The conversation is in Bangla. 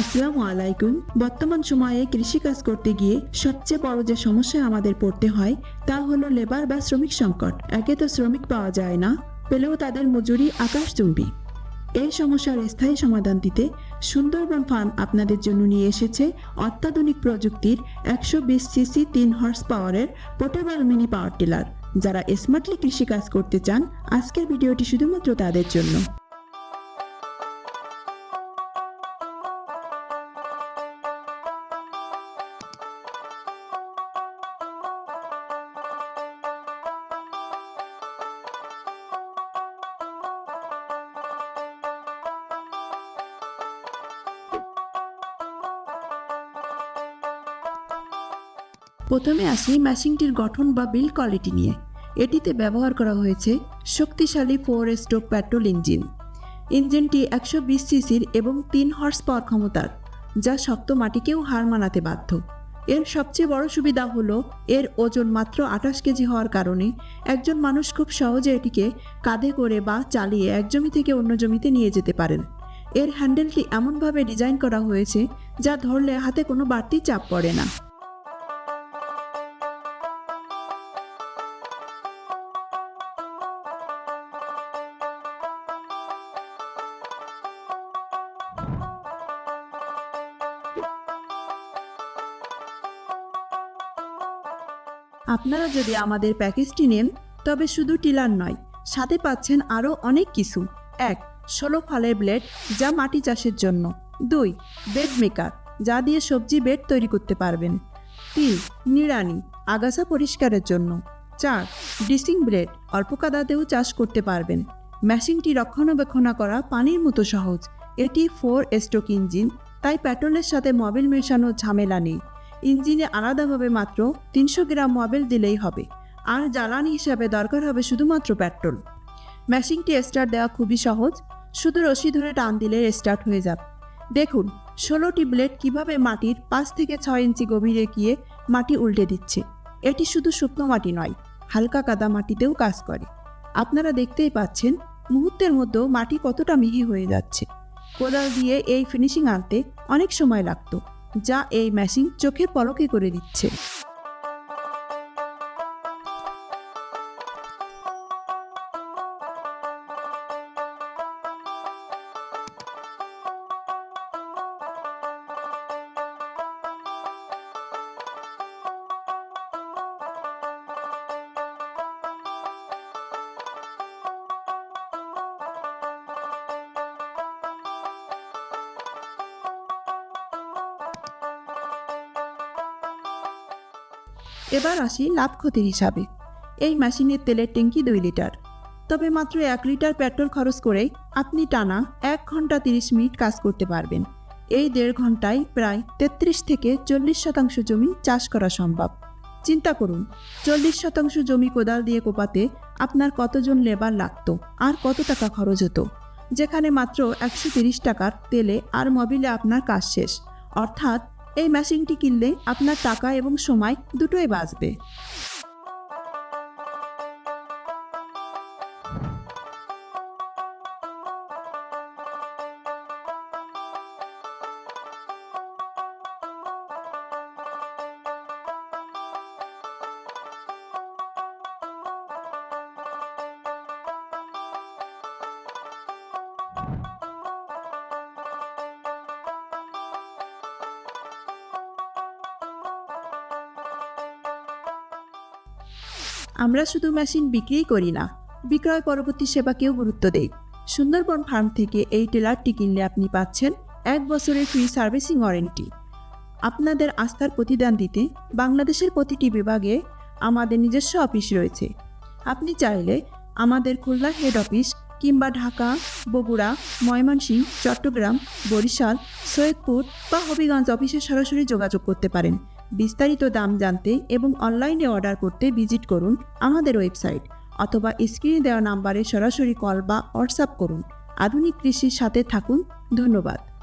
আসসালামু আলাইকুম। বর্তমান সময়ে কৃষিকাজ করতে গিয়ে সবচেয়ে বড় যে সমস্যা আমাদের পড়তে হয়, তা হলো লেবার বা শ্রমিক সংকট। একে তো শ্রমিক পাওয়া যায় না, পেলেও তাদের মজুরি আকাশচুম্বী। এই সমস্যার স্থায়ী সমাধান দিতে সুন্দরবন ফার্ম আপনাদের জন্য নিয়ে এসেছে অত্যাধুনিক প্রযুক্তির একশো বিশ সিসি তিন হর্স পাওয়ারের পোর্টেবল মিনি পাওয়ার টিলার। যারা স্মার্টলি কৃষিকাজ করতে চান, আজকের ভিডিওটি শুধুমাত্র তাদের জন্য। প্রথমে আসি মেশিনটির গঠন বা বিল কোয়ালিটি নিয়ে। এটিতে ব্যবহার করা হয়েছে শক্তিশালী ফোর স্ট্রোক পেট্রোল ইঞ্জিন। ইঞ্জিনটি একশো বিশ সিসির এবং তিন হর্স পাওয়ার ক্ষমতার, যা শক্ত মাটিকেও হার মানাতে বাধ্য। এর সবচেয়ে বড় সুবিধা হলো এর ওজন মাত্র আঠাশ কেজি হওয়ার কারণে একজন মানুষ খুব সহজে এটিকে কাঁধে করে বা চালিয়ে এক জমি থেকে অন্য জমিতে নিয়ে যেতে পারেন। এর হ্যান্ডেলটি এমনভাবে ডিজাইন করা হয়েছে যা ধরলে হাতে কোনো বাড়তি চাপ পড়ে না। আপনারা যদি আমাদের প্যাকেজটি নেন, তবে শুধু টিলার নয়, সাথে পাচ্ছেন আরও অনেক কিছু। এক, ষোলো ফালের ব্লেড যা মাটি চাষের জন্য। দুই, বেড মেকার যা দিয়ে সবজি বেড তৈরি করতে পারবেন। তিন, নিড়ানি আগাছা পরিষ্কারের জন্য। চার, ডিসিং ব্লেড অল্প কাদাতেও চাষ করতে পারবেন। মেশিনটি রক্ষণাবেক্ষণা করা পানির মতো সহজ। এটি ফোর স্ট্রোক ইঞ্জিন, তাই পেট্রোলের সাথে মোবিল মেশানো ঝামেলা নেই। ইঞ্জিনে আলাদাভাবে মাত্র তিনশো গ্রাম মোবিল দিলেই হবে। আর জ্বালানি হিসাবে দরকার হবে শুধুমাত্র পেট্রোল। মেশিনটি স্টার্ট দেওয়া খুবই সহজ। শুধু রশি ধরে টান দিলে স্টার্ট হয়ে যাবে। দেখুন ষোলোটি ব্লেড কীভাবে মাটির পাঁচ থেকে ছয় ইঞ্চি গভীরে গিয়ে মাটি উল্টে দিচ্ছে। এটি শুধু শুকনো মাটি নয়, হালকা কাদা মাটিতেও কাজ করে। আপনারা দেখতেই পাচ্ছেন, মুহূর্তের মধ্যেও মাটি কতটা মিহি হয়ে যাচ্ছে। কোদাল দিয়ে এই ফিনিশিং আনতে অনেক সময় লাগতো। যা এই মেশিন চোখের পলকে করে দিচ্ছে এবার আসি লাভ ক্ষতির হিসাবে। এই মেশিনের তেলের ট্যাঙ্কি দুই লিটার। তবে মাত্র এক লিটার পেট্রোল খরচ করেই আপনি টানা এক ঘণ্টা তিরিশ মিনিট কাজ করতে পারবেন। এই দেড় ঘন্টায় প্রায় তেত্রিশ থেকে চল্লিশ শতাংশ জমি চাষ করা সম্ভব। চিন্তা করুন, চল্লিশ শতাংশ জমি কোদাল দিয়ে কোপাতে আপনার কতজন লেবার লাগতো আর কত টাকা খরচ হতো? যেখানে মাত্র একশো টাকার তেলে আর মবিলে আপনার কাজ শেষ। অর্থাৎ এই মেশিনটি কিনলে আপনার টাকা এবং সময় দুটোই বাঁচবে। আমরা শুধু মেশিন বিক্রিই করি না, বিক্রয় পরবর্তী সেবাকেও গুরুত্ব দেই। সুন্দরবন ফার্ম থেকে এই টেলারটি কিনলে আপনি পাচ্ছেন এক বছরের ফ্রি সার্ভিসিং ওয়ারেন্টি। আপনাদের আস্থার প্রতিদান দিতে বাংলাদেশের প্রতিটি বিভাগে আমাদের নিজস্ব অফিস রয়েছে। আপনি চাইলে আমাদের খুলনা হেড অফিস কিংবা ঢাকা, বগুড়া, ময়মনসিংহ, চট্টগ্রাম, বরিশাল, সৈয়দপুর বা হবিগঞ্জ অফিসে সরাসরি যোগাযোগ করতে পারেন। বিস্তারিত দাম জানতে এবং অনলাইনে অর্ডার করতে ভিজিট করুন আমাদের ওয়েবসাইট অথবা স্ক্রিনে দেওয়া নাম্বারে সরাসরি কল বা হোয়াটসঅ্যাপ করুন। আধুনিক কৃষির সাথে থাকুন। ধন্যবাদ।